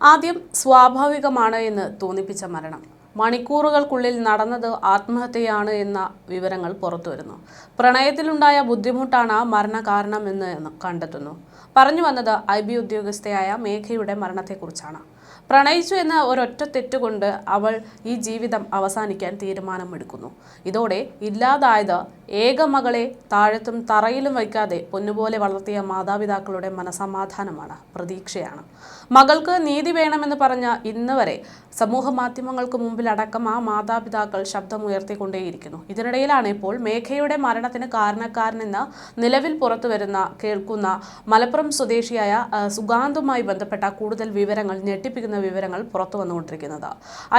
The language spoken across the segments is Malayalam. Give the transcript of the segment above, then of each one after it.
ആദ്യം സ്വാഭാവികമാണ് എന്ന് തോന്നിപ്പിച്ച മരണം. മണിക്കൂറുകൾക്കുള്ളിൽ നടന്നത് ആത്മഹത്യയാണ് എന്ന വിവരങ്ങൾ പുറത്തുവരുന്നു. പ്രണയത്തിലുണ്ടായ ബുദ്ധിമുട്ടാണ് മരണകാരണമെന്ന് കണ്ടെത്തുന്നു. പറഞ്ഞു വന്നത് ഐ ബി ഉദ്യോഗസ്ഥയായ മേഘയുടെ മരണത്തെക്കുറിച്ചാണ്. പ്രണയിച്ചു എന്ന ഒരൊറ്റ തെറ്റുകൊണ്ട് അവൾ ഈ ജീവിതം അവസാനിക്കാൻ തീരുമാനമെടുക്കുന്നു. ഇതോടെ ഇല്ലാതായത് ഏക മകളെ താഴത്തും തറയിലും വയ്ക്കാതെ പൊന്നുപോലെ വളർത്തിയ മാതാപിതാക്കളുടെ മനസമാധാനമാണ് പ്രതീക്ഷയാണ്. മകൾക്ക് നീതി വേണമെന്ന് പറഞ്ഞ ഇന്ന് വരെ സമൂഹ മാധ്യമങ്ങൾക്ക് മുമ്പിലടക്കം ആ മാതാപിതാക്കൾ ശബ്ദമുയർത്തിക്കൊണ്ടേയിരിക്കുന്നു. ഇതിനിടയിലാണ് ഇപ്പോൾ മേഘയുടെ മരണത്തിന് കാരണക്കാരനെന്ന് നിലവിൽ പുറത്തു വരുന്ന കേൾക്കുന്ന മലപ്പുറം സ്വദേശിയായ സുഗാന്തുമായി ബന്ധപ്പെട്ട കൂടുതൽ വിവരങ്ങൾ ഞെട്ടിപ്പിക്കുന്ന വിവരങ്ങൾ പുറത്തു വന്നുകൊണ്ടിരിക്കുന്നത്.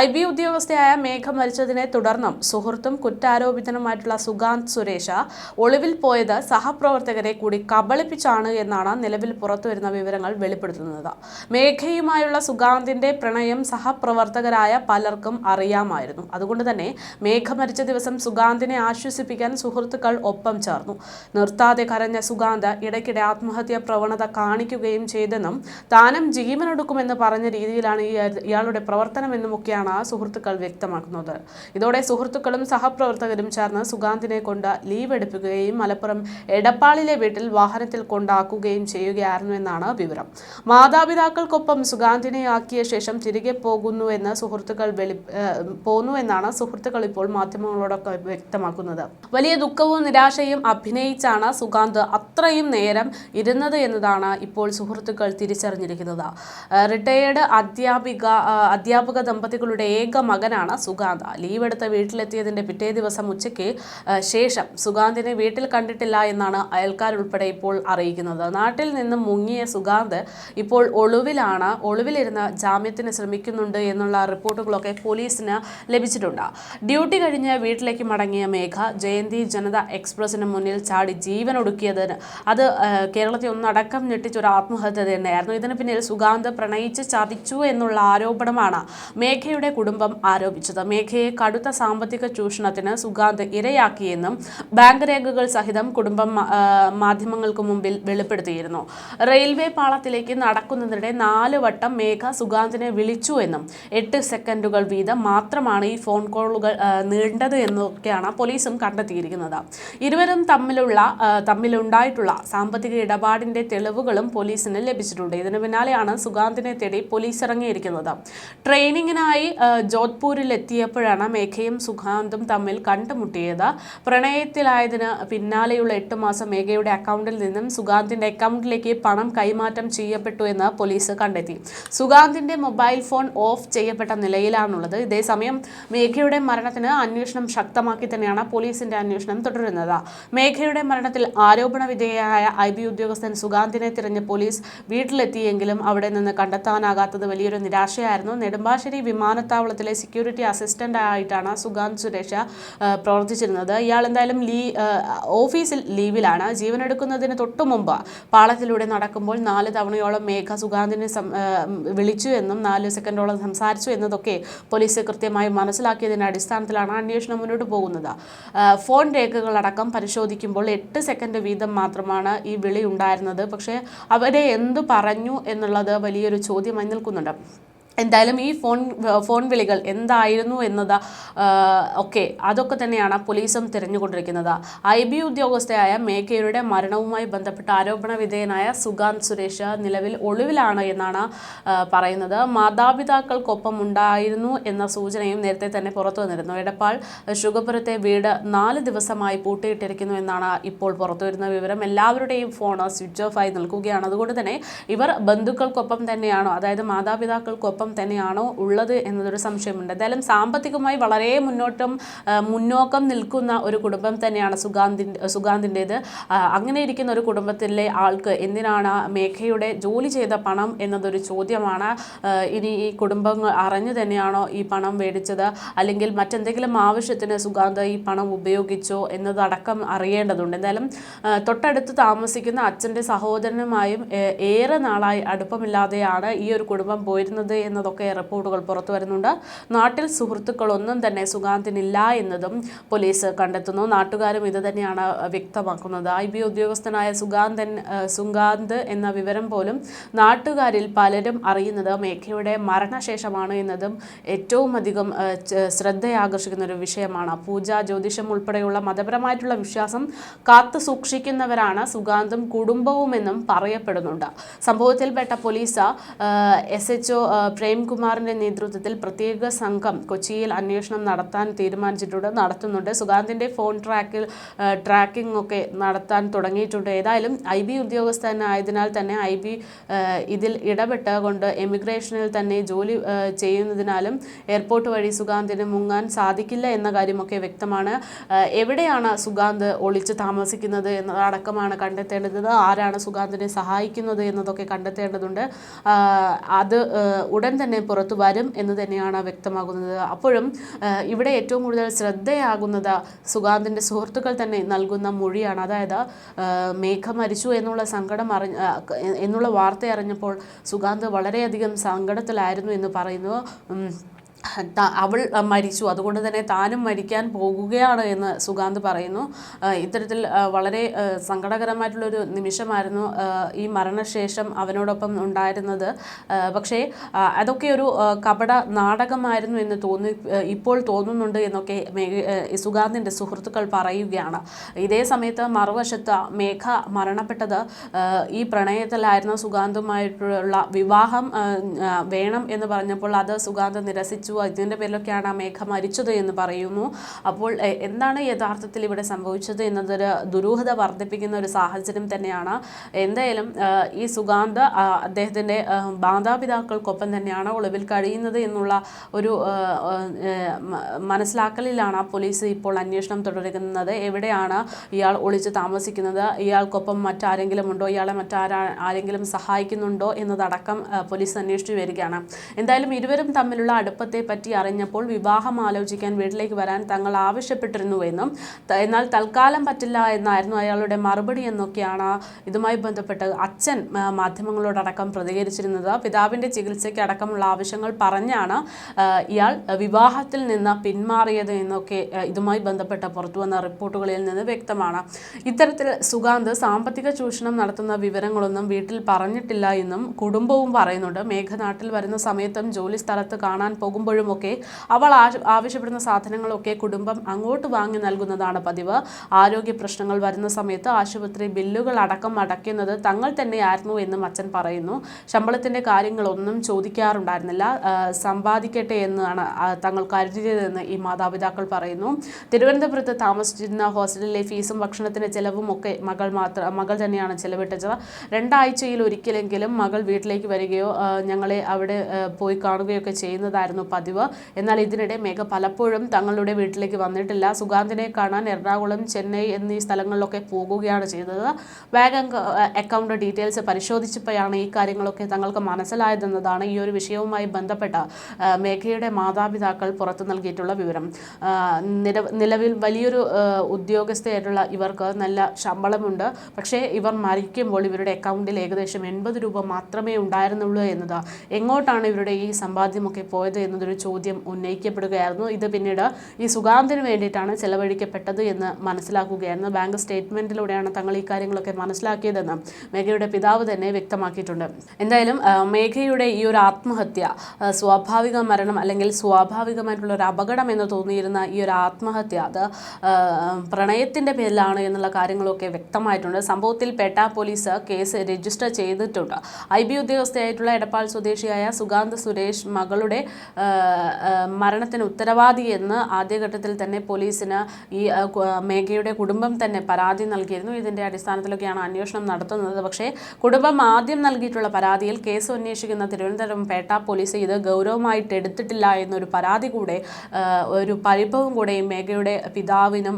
ഐ ബി ഉദ്യോഗസ്ഥയായ മേഘ മരിച്ചതിനെ തുടർന്നും സുഹൃത്തും കുറ്റാരോപിതനുമായിട്ടുള്ള സുഗാന്ത് സുരേഷ ഒളിവിൽ പോയത് സഹപ്രവർത്തകരെ കൂടി കബളിപ്പിച്ചാണ് എന്നാണ് നിലവിൽ പുറത്തുവരുന്ന വിവരങ്ങൾ വെളിപ്പെടുത്തുന്നത്. മേഘയുമായുള്ള സുഗാന്തിന്റെ പ്രണയം സഹപ്രവർത്തകരായ പലർക്കും അറിയാമായിരുന്നു. അതുകൊണ്ട് തന്നെ മേഘ മരിച്ച ദിവസം സുഗാന്തിനെ ആശ്വസിപ്പിക്കാൻ സുഹൃത്തുക്കൾ ഒപ്പം ചേർന്നു. നിർത്താതെ കരഞ്ഞ സുഗാന്ത് ഇടയ്ക്കിടെ ആത്മഹത്യാ പ്രവണത കാണിക്കുകയും ചെയ്തെന്നും താനും ജീവനൊടുക്കുമെന്ന് പറഞ്ഞ രീതിയിലാണ് ഈ ഇയാളുടെ പ്രവർത്തനം എന്നുമൊക്കെയാണ് ആ സുഹൃത്തുക്കൾ വ്യക്തമാക്കുന്നത്. ഇതോടെ സുഹൃത്തുക്കളും സഹപ്രവർത്തകരും ചേർന്ന് സുഗാന്തിനെ കൊണ്ട് ലീവ് എടുപ്പിക്കുകയും മലപ്പുറം എടപ്പാളിലെ വീട്ടിൽ വാഹനത്തിൽ കൊണ്ടാക്കുകയും ചെയ്യുകയായിരുന്നു എന്നാണ് വിവരം. മാതാപിതാക്കൾക്കൊപ്പം സുഗാന്തിനെ ആക്കിയ ശേഷം തിരികെ പോകുന്നുവെന്ന് സുഹൃത്തുക്കൾ വെളി പോന്നു പോന്നുവെന്നാണ് സുഹൃത്തുക്കൾ ഇപ്പോൾ മാധ്യമങ്ങളോടൊക്കെ വ്യക്തമാക്കുന്നത്. വലിയ ദുഃഖവും നിരാശയും അഭിനയിച്ചാണ് സുഗാന്ത് അത്രയും നേരം ഇരുന്നത് എന്നതാണ് ഇപ്പോൾ സുഹൃത്തുക്കൾ തിരിച്ചറിഞ്ഞിരിക്കുന്നത്. റിട്ടയേർഡ് അധ്യാപിക അധ്യാപക ദമ്പതികളുടെ ഏക മകനാണ് സുഗാന്ത. ലീവ് എടുത്ത വീട്ടിലെത്തിയതിന്റെ പിറ്റേ ദിവസം ഉച്ചയ്ക്ക് ശേഷം സുഗാന്തിനെ വീട്ടിൽ കണ്ടിട്ടില്ല എന്നാണ് അയൽക്കാരുൾപ്പെടെ ഇപ്പോൾ അറിയിക്കുന്നത്. നാട്ടിൽ നിന്ന് മുങ്ങിയ സുഗാന്ത് ഇപ്പോൾ ഒളിവിലാണ് ഒളിവിലിരുന്ന് ജാമ്യത്തിന് ശ്രമിക്കുന്നുണ്ട് എന്നുള്ള റിപ്പോർട്ടുകളൊക്കെ പോലീസിന് ലഭിച്ചിട്ടുണ്ട്. ഡ്യൂട്ടി കഴിഞ്ഞ് വീട്ടിലേക്ക് മടങ്ങിയ മേഘ ജയന്തി ജനത എക്സ്പ്രസിന് മുന്നിൽ ചാടി ജീവൻ ഒടുക്കിയതിന് അത് കേരളത്തിൽ കേരളത്തെ ഒന്നടക്കം ഞെട്ടിച്ചൊരു ആത്മഹത്യ തന്നെയായിരുന്നു. ഇതിന് പിന്നിൽ സുഗാന്ത് പ്രണയിച്ച് ചതിച്ചു എന്നുള്ള ആരോപണമാണ് മേഘയുടെ കുടുംബം ആരോപിച്ചത്. മേഘയെ കടുത്ത സാമ്പത്തിക ചൂഷണത്തിന് സുഗാന്ത് ഇരയാക്കിയെന്നും ബാങ്ക് രേഖകൾ സഹിതം കുടുംബം മാധ്യമങ്ങൾക്ക് മുമ്പിൽ വെളിപ്പെടുത്തിയിരുന്നു. റെയിൽവേ പാളത്തിലേക്ക് നടക്കുന്നതിനിടെ നാല് വട്ടം മേഘ സുഗാന്തിനെ വിളിച്ചു എന്നും എട്ട് സെക്കൻഡുകൾ വീതം മാത്രമാണ് ഈ ഫോൺ കോളുകൾ നീണ്ടത് എന്നൊക്കെയാണ് പോലീസും കണ്ടെത്തിയിരിക്കുന്നത്. ഇരുവരും തമ്മിലുള്ള തമ്മിലുണ്ടായിട്ടുള്ള സാമ്പത്തിക ഇടപാടിന്റെ തെളിവുകളും പോലീസിന് ലഭിച്ചിട്ടുണ്ട്. ഇതിന് പിന്നാലെയാണ് സുഗാന്തിനെ തേടി പോലീസ് ഇറങ്ങിയിരിക്കുന്നത്. ട്രെയിനിങ്ങിനായി ജോധ്പൂരിൽ എത്തിയപ്പോഴാണ് മേഘയും സുഖാന്തും തമ്മിൽ കണ്ടുമുട്ടിയത്. പ്രണയത്തിലായതിന് പിന്നാലെയുള്ള എട്ട് മാസം മേഘയുടെ അക്കൗണ്ടിൽ നിന്നും സുഗാന്തിന്റെ അക്കൗണ്ടിലേക്ക് പണം കൈമാറ്റം ചെയ്യപ്പെട്ടു എന്ന് പോലീസ് കണ്ടെത്തി. സുഗാന്തിന്റെ മൊബൈൽ ഫോൺ ഓഫ് ചെയ്യപ്പെട്ട നിലയിലാണുള്ളത്. ഇതേസമയം മേഘയുടെ മരണത്തിന് അന്വേഷണം ശക്തമാക്കി തന്നെയാണ് പോലീസിന്റെ അന്വേഷണം തുടരുന്നത്. മേഘയുടെ മരണത്തിൽ ആരോപണ വിധേയയായ ഐ ബി ഉദ്യോഗസ്ഥൻ സുഗാന്തിനെ തിരഞ്ഞ് പോലീസ് വീട്ടിലെത്തിയെങ്കിലും അവിടെ നിന്ന് കണ്ടെത്താനാകാത്തത് വലിയൊരു നിരാശയായിരുന്നു. നെടുമ്പാശ്ശേരി വിമാനത്താവളത്തിലെ സെക്യൂരിറ്റി അസിസ്റ്റന്റ് ആയിട്ടാണ് സുഗാന്ത് സുരേഷ പ്രവർത്തിച്ചിരുന്നത്. ഇയാൾ എന്തായാലും ലീ ഓഫീസിൽ ലീവിലാണ്. ജീവനെടുക്കുന്നതിന് തൊട്ടു മുമ്പ് പാളത്തിലൂടെ നടക്കുമ്പോൾ നാല് തവണയോളം മേഘ സുഗാന്തിനെ വിളിച്ചു എന്നും നാല് സെക്കൻഡോളം സംസാരിച്ചു എന്നതൊക്കെ പോലീസ് കൃത്യമായി മനസ്സിലാക്കിയതിന്റെ അടിസ്ഥാനത്തിലാണ് അന്വേഷണം മുന്നോട്ട് പോകുന്നത്. ഫോൺ രേഖകളടക്കം പരിശോധിക്കുമ്പോൾ എട്ട് സെക്കൻഡ് വീതം മാത്രമാണ് ഈ വിളി ഉണ്ടായിരുന്നത്. പക്ഷേ അവരെ എന്തു പറഞ്ഞു എന്നുള്ളത് വലിയൊരു ചോദ്യമായി നിൽക്കുന്നുണ്ട്. hablamos. എന്തായാലും ഈ ഫോൺ ഫോൺ വിളികൾ എന്തായിരുന്നു എന്നത് ഒക്കെ അതൊക്കെ തന്നെയാണ് പോലീസും തിരഞ്ഞുകൊണ്ടിരിക്കുന്നത്. ഐ ബി ഉദ്യോഗസ്ഥയായ മേഘയുടെ മരണവുമായി ബന്ധപ്പെട്ട ആരോപണ വിധേയനായ സുഗാന്ത് സുരേഷ് നിലവിൽ ഒളിവിലാണ് എന്നാണ് പറയുന്നത്. മാതാപിതാക്കൾക്കൊപ്പം ഉണ്ടായിരുന്നു എന്ന സൂചനയും നേരത്തെ തന്നെ പുറത്തു വന്നിരുന്നു. എടപ്പാൾ ശുഗപുരത്തെ വീട് നാല് ദിവസമായി പൂട്ടിയിട്ടിരിക്കുന്നു എന്നാണ് ഇപ്പോൾ പുറത്തുവരുന്ന വിവരം. എല്ലാവരുടെയും ഫോൺ സ്വിച്ച് ഓഫ് ആയി നിൽക്കുകയാണ്. അതുകൊണ്ട് തന്നെ ഇവർ ബന്ധുക്കൾക്കൊപ്പം തന്നെയാണോ. അതായത് മാതാപിതാക്കൾക്കൊപ്പം തന്നെയാണോ ഉള്ളത് എന്നതൊരു സംശയമുണ്ട്. എന്തായാലും സാമ്പത്തികമായി വളരെ മുന്നോട്ടം മുന്നോക്കം നിൽക്കുന്ന ഒരു കുടുംബം തന്നെയാണ് സുഗാന്തിന്റെ സുഗാന്തിന്റേത്. അങ്ങനെ ഇരിക്കുന്ന ഒരു കുടുംബത്തിലെ ആൾക്ക് എന്തിനാണ് മേഘയുടെ ജോലി ചെയ്ത പണം എന്നതൊരു ചോദ്യമാണ്. ഇനി ഈ കുടുംബങ്ങൾ അറിഞ്ഞു തന്നെയാണോ ഈ പണം മേടിച്ചത്? അല്ലെങ്കിൽ മറ്റെന്തെങ്കിലും ആവശ്യത്തിന് സുഗാന്ത ഈ പണം ഉപയോഗിച്ചോ എന്നതടക്കം അറിയേണ്ടതുണ്ട്. എന്തായാലും തൊട്ടടുത്ത് താമസിക്കുന്ന അച്ഛന്റെ സഹോദരനുമായും ഏറെ നാളായി അടുപ്പമില്ലാതെയാണ് ഈ ഒരു കുടുംബം പോയിരുന്നത് എന്നത് എന്നതൊക്കെ റിപ്പോർട്ടുകൾ പുറത്തു വരുന്നുണ്ട്. നാട്ടിൽ സുഹൃത്തുക്കളൊന്നും തന്നെ സുഗാന്തിനില്ല എന്നതും പോലീസ് കണ്ടെത്തുന്നു. നാട്ടുകാരും ഇത് തന്നെയാണ് വ്യക്തമാക്കുന്നത്. ഐ ബി ഉദ്യോഗസ്ഥനായ സുഗാന്തൻ സുഗാന്ത് എന്ന വിവരം പോലും നാട്ടുകാരിൽ പലരും അറിയുന്നത് മേഘയുടെ മരണശേഷമാണ് എന്നതും ഏറ്റവും അധികം ശ്രദ്ധയാകർഷിക്കുന്ന ഒരു വിഷയമാണ്. പൂജ ജ്യോതിഷം ഉൾപ്പെടെയുള്ള മതപരമായിട്ടുള്ള വിശ്വാസം കാത്തു സൂക്ഷിക്കുന്നവരാണ് സുഗാന്തും കുടുംബവുമെന്നും പറയപ്പെടുന്നുണ്ട്. സംഭവത്തിൽപ്പെട്ട പോലീസ് എസ് എച്ച് ഒ പ്രേംകുമാറിന്റെ നേതൃത്വത്തിൽ പ്രത്യേക സംഘം കൊച്ചിയിൽ അന്വേഷണം നടത്താൻ തീരുമാനിച്ചിട്ടുണ്ട് നടത്തുന്നുണ്ട്. സുഗാന്തിന്റെ ഫോൺ ട്രാക്കിൽ ട്രാക്കിംഗ് ഒക്കെ നടത്താൻ തുടങ്ങിയിട്ടുണ്ട്. ഏതായാലും ഐ ബി ഉദ്യോഗസ്ഥനായതിനാൽ തന്നെ ഐ ബി ഇതിൽ ഇടപെട്ടുകൊണ്ട് എമിഗ്രേഷനിൽ തന്നെ ജോലി ചെയ്യുന്നതിനാലും എയർപോർട്ട് വഴി സുഗാന്തിന് മുങ്ങാൻ സാധിക്കില്ല എന്ന കാര്യമൊക്കെ വ്യക്തമാണ്. എവിടെയാണ് സുഗാന്ത് ഒളിച്ച് താമസിക്കുന്നത് എന്നതടക്കമാണ് കണ്ടെത്തേണ്ടത്? ആരാണ് സുഗാന്തിനെ സഹായിക്കുന്നത് എന്നതൊക്കെ കണ്ടെത്തേണ്ടതുണ്ട്. അത് ആ, തന്നെ പുറത്തു വരും എന്ന് തന്നെയാണ് വ്യക്തമാകുന്നത്. അപ്പോഴും ഇവിടെ ഏറ്റവും കൂടുതൽ ശ്രദ്ധയാകുന്നത് സുഗാന്തിന്റെ സുഹൃത്തുക്കൾ തന്നെ നൽകുന്ന മൊഴിയാണ്. അതായത് മേഘ മരിച്ചു എന്നുള്ള സങ്കടം അറിഞ്ഞ എന്നുള്ള വാർത്ത അറിഞ്ഞപ്പോൾ സുഗാന്ത് വളരെയധികം സങ്കടത്തിലായിരുന്നു എന്ന് പറയുന്നു. അവൾ മരിച്ചു. അതുകൊണ്ട് തന്നെ താനും മരിക്കാൻ പോകുകയാണ് എന്ന് സുഗാന്ത് പറയുന്നു. ഇത്തരത്തിൽ വളരെ സങ്കടകരമായിട്ടുള്ളൊരു നിമിഷമായിരുന്നു ഈ മരണശേഷം അവനോടൊപ്പം ഉണ്ടായിരുന്നത്. പക്ഷേ അതൊക്കെ ഒരു കപട നാടകമായിരുന്നു എന്ന് തോന്നി ഇപ്പോൾ തോന്നുന്നുണ്ട് എന്നൊക്കെ സുഗാന്തിന്റെ സുഹൃത്തുക്കൾ പറയുകയാണ്. ഇതേ സമയത്ത് മറുവശത്ത് മേഘ മരണപ്പെട്ടത് ഈ പ്രണയത്തിലായിരുന്ന സുഗാന്തുമായിട്ടുള്ള വിവാഹം വേണം എന്ന് പറഞ്ഞപ്പോൾ അത് സുഗാന്ത് നിരസിച്ചു ഇതിന്റെ പേരിലൊക്കെയാണ് ആ മേഘ മരിച്ചത് എന്ന് പറയുന്നു. അപ്പോൾ എന്താണ് യഥാർത്ഥത്തിൽ ഇവിടെ സംഭവിച്ചത് എന്നതൊരു ദുരൂഹത വർദ്ധിപ്പിക്കുന്ന ഒരു സാഹചര്യം തന്നെയാണ്. എന്തായാലും ഈ സുഗാന്ത അദ്ദേഹത്തിന്റെ മാതാപിതാക്കൾക്കൊപ്പം തന്നെയാണ് ഒളിവിൽ കഴിയുന്നത് എന്നുള്ള ഒരു മനസ്സിലാക്കലിലാണ് പോലീസ് ഇപ്പോൾ അന്വേഷണം തുടരുന്നത്. എവിടെയാണ് ഇയാൾ ഒളിച്ച് താമസിക്കുന്നത്? ഇയാൾക്കൊപ്പം മറ്റാരെങ്കിലും ഉണ്ടോ? ഇയാളെ മറ്റാരാ ആരെങ്കിലും സഹായിക്കുന്നുണ്ടോ എന്നതടക്കം പോലീസ് അന്വേഷിച്ചു വരികയാണ്. എന്തായാലും ഇരുവരും തമ്മിലുള്ള അടുപ്പത്തെ പറ്റി അറിഞ്ഞപ്പോൾ വിവാഹം ആലോചിക്കാൻ വീട്ടിലേക്ക് വരാൻ തങ്ങൾ ആവശ്യപ്പെട്ടിരുന്നുവെന്നും എന്നാൽ തൽക്കാലം പറ്റില്ല എന്നായിരുന്നു അയാളുടെ മറുപടി എന്നൊക്കെയാണ് ഇതുമായി ബന്ധപ്പെട്ട് അച്ഛൻ മാധ്യമങ്ങളോടടക്കം പ്രതികരിച്ചിരുന്നത്. പിതാവിന്റെ ചികിത്സയ്ക്ക് അടക്കമുള്ള ആവശ്യങ്ങൾ പറഞ്ഞാണ് ഇയാൾ വിവാഹത്തിൽ നിന്ന് പിന്മാറിയത് എന്നൊക്കെ ഇതുമായി ബന്ധപ്പെട്ട് പുറത്തുവന്ന റിപ്പോർട്ടുകളിൽ നിന്ന് വ്യക്തമാണ്. ഇത്തരത്തിൽ സുഗാന്ത് സാമ്പത്തിക ചൂഷണം നടത്തുന്ന വിവരങ്ങളൊന്നും വീട്ടിൽ പറഞ്ഞിട്ടില്ല എന്നും കുടുംബവും പറയുന്നുണ്ട്. മേഘനാട്ടിൽ വരുന്ന സമയത്തും ജോലി സ്ഥലത്ത് കാണാൻ പോകുമ്പോഴുമൊക്കെ അവൾ ആവശ്യപ്പെടുന്ന സാധനങ്ങളൊക്കെ കുടുംബം അങ്ങോട്ട് വാങ്ങി നൽകുന്നതാണ് പതിവ്. ആരോഗ്യ പ്രശ്നങ്ങൾ വരുന്ന സമയത്ത് ആശുപത്രി ബില്ലുകൾ അടക്കം അടയ്ക്കുന്നത് തങ്ങൾ തന്നെയായിരുന്നു എന്നും അച്ഛൻ പറയുന്നു. ശമ്പളത്തിന്റെ കാര്യങ്ങളൊന്നും ചോദിക്കാറുണ്ടായിരുന്നില്ല. സമ്പാദിക്കട്ടെ എന്നാണ് തങ്ങൾ കരുതിയതെന്ന് ഈ മാതാപിതാക്കൾ പറയുന്നു. തിരുവനന്തപുരത്ത് താമസിച്ചിരുന്ന ഹോസ്റ്റലിലെ ഫീസും ഭക്ഷണത്തിന്റെ ചെലവും ഒക്കെ മകൾ മാത്രം മകൾ തന്നെയാണ് ചെലവിട്ടത്. രണ്ടാഴ്ചയിൽ ഒരിക്കലെങ്കിലും മകൾ വീട്ടിലേക്ക് വരികയോ ഞങ്ങളെ അവിടെ പോയി കാണുകയൊക്കെ ചെയ്യുന്നതായിരുന്നു പതിവ്. എന്നാൽ ഇതിനിടെ മേഘ പലപ്പോഴും തങ്ങളുടെ വീട്ടിലേക്ക് വന്നിട്ടില്ല. സുഗാന്തിനെ കാണാൻ എറണാകുളം ചെന്നൈ എന്നീ സ്ഥലങ്ങളിലൊക്കെ പോകുകയാണ് ചെയ്തത്. ബാങ്ക് അക്കൗണ്ട് ഡീറ്റെയിൽസ് പരിശോധിച്ചപ്പോഴാണ് ഈ കാര്യങ്ങളൊക്കെ തങ്ങൾക്ക് മനസ്സിലായതെന്നതാണ് ഈ ഒരു വിഷയവുമായി ബന്ധപ്പെട്ട മേഘയുടെ മാതാപിതാക്കൾ പുറത്തു നൽകിയിട്ടുള്ള വിവരം. നിലവിൽ വലിയൊരു ഉദ്യോഗസ്ഥയായിട്ടുള്ള ഇവർക്ക് നല്ല ശമ്പളമുണ്ട്. പക്ഷേ ഇവർ മരിക്കുമ്പോൾ ഇവരുടെ അക്കൗണ്ടിൽ ഏകദേശം എൺപത് രൂപ മാത്രമേ ഉണ്ടായിരുന്നുള്ളൂ എന്നത്. എങ്ങോട്ടാണ് ഇവരുടെ ഈ സമ്പാദ്യമൊക്കെ പോയത് എന്നതൊരു ചോദ്യം ഉന്നയിക്കപ്പെടുകയായിരുന്നു. ഇത് പിന്നീട് ഈ സുഗാന്തിന് വേണ്ടിയിട്ടാണ് ചെലവഴിക്കപ്പെട്ടത് എന്ന് മനസ്സിലാക്കുകയായിരുന്നു. ബാങ്ക് സ്റ്റേറ്റ്മെന്റിലൂടെയാണ് തങ്ങൾ ഈ കാര്യങ്ങളൊക്കെ മനസ്സിലാക്കിയതെന്ന് മേഘയുടെ പിതാവ് തന്നെ വ്യക്തമാക്കിയിട്ടുണ്ട്. എന്തായാലും മേഘയുടെ ഈ ഒരു ആത്മഹത്യ സ്വാഭാവിക മരണം അല്ലെങ്കിൽ സ്വാഭാവികമായിട്ടുള്ള ഒരു അപകടം എന്ന് തോന്നിയിരുന്ന ഈ ഒരു ആത്മഹത്യ അത് പ്രണയത്തിന്റെ പേരിലാണ് എന്നുള്ള കാര്യങ്ങളൊക്കെ വ്യക്തമായിട്ടുണ്ട്. സംഭവത്തിൽ പേട്ട പോലീസ് കേസ് രജിസ്റ്റർ ചെയ്തിട്ടുണ്ട്. ഐ ബി ഉദ്യോഗസ്ഥയായിട്ടുള്ള എടപ്പാൾ സ്വദേശിയായ സുഗാന്ത് സുരേഷ് മകളുടെ മരണത്തിന് ഉത്തരവാദി എന്ന് ആദ്യഘട്ടത്തിൽ തന്നെ പോലീസിന് ഈ മേഘയുടെ കുടുംബം തന്നെ പരാതി നൽകിയിരുന്നു. ഇതിന്റെ അടിസ്ഥാനത്തിലൊക്കെയാണ് അന്വേഷണം നടത്തുന്നത്. പക്ഷേ കുടുംബം ആദ്യം നൽകിയിട്ടുള്ള പരാതിയിൽ കേസ് അന്വേഷിക്കുന്ന തിരുവനന്തപുരം പേട്ട പോലീസ് ഇത് ഗൗരവമായിട്ട് എടുത്തിട്ടില്ല എന്നൊരു പരാതി കൂടെ ഒരു പരിഭവം കൂടെ മേഘയുടെ പിതാവിനും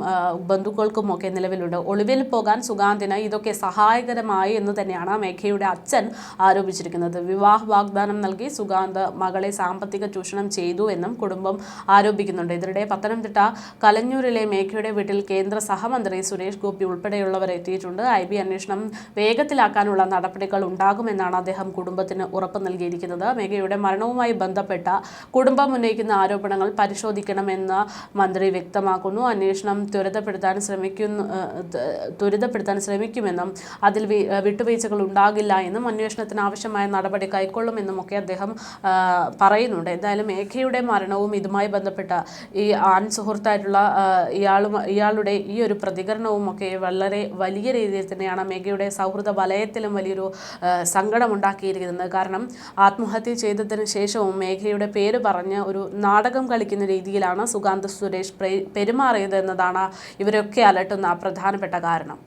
ബന്ധുക്കൾക്കുമൊക്കെ നിലവിലുണ്ട്. ഒളിവിൽ പോകാൻ സുഗാന്തിന് ഇതൊക്കെ സഹായകരമായി എന്ന് തന്നെയാണ് മേഘയുടെ അച്ഛൻ ആരോപിച്ചിരിക്കുന്നത്. വിവാഹ വാഗ്ദാനം നൽകി സുഗാന്ത് മകളെ സാമ്പത്തിക ചൂഷണം ചെയ്തു എന്നും കുടുംബം ആരോപിക്കുന്നുണ്ട്. ഇതിനിടെ പത്തനംതിട്ട കലഞ്ഞൂരിലെ മേഘയുടെ വീട്ടിൽ കേന്ദ്ര സഹമന്ത്രി സുരേഷ് ഗോപി ഉൾപ്പെടെയുള്ളവർ എത്തിയിട്ടുണ്ട്. ഐ ബി അന്വേഷണം വേഗത്തിലാക്കാനുള്ള നടപടികൾ ഉണ്ടാകുമെന്നാണ് അദ്ദേഹം കുടുംബത്തിന് ഉറപ്പ് നൽകിയിരിക്കുന്നത്. മേഘയുടെ മരണവുമായി ബന്ധപ്പെട്ട കുടുംബം ഉന്നയിക്കുന്ന ആരോപണങ്ങൾ പരിശോധിക്കണമെന്ന് മന്ത്രി വ്യക്തമാക്കുന്നു. അന്വേഷണം ത്വരിതപ്പെടുത്താൻ ശ്രമിക്കുന്നു ത്വരിതപ്പെടുത്താൻ ശ്രമിക്കുമെന്നും അതിൽ വിട്ടുവീഴ്ചകൾ ഉണ്ടാകില്ല എന്നും അന്വേഷണത്തിന് ആവശ്യമായ നടപടി കൈക്കൊള്ളുമെന്നും ഒക്കെ അദ്ദേഹം പറയുന്നുണ്ട്. എന്തായാലും മേഘയുടെ മരണവും ഇതുമായി ബന്ധപ്പെട്ട ഈ ആൺ സുഹൃത്തായിട്ടുള്ള ഇയാളും ഇയാളുടെ ഈ ഒരു പ്രതികരണവും ഒക്കെ വളരെ വലിയ രീതിയിൽ തന്നെയാണ് മേഘയുടെ സൗഹൃദ വലയത്തിലും വലിയൊരു സങ്കടമുണ്ടാക്കിയിരിക്കുന്നത്. കാരണം ആത്മഹത്യ ചെയ്തതിന് ശേഷവും മേഘയുടെ പേര് പറഞ്ഞ് ഒരു നാടകം കളിക്കുന്ന രീതിയിലാണ് സുഗാന്ത് സുരേഷ് പ്രെ- പെരുമാറിയത് എന്നതാണ് ഇവരൊക്കെ അലട്ടുന്ന പ്രധാനപ്പെട്ട കാരണം.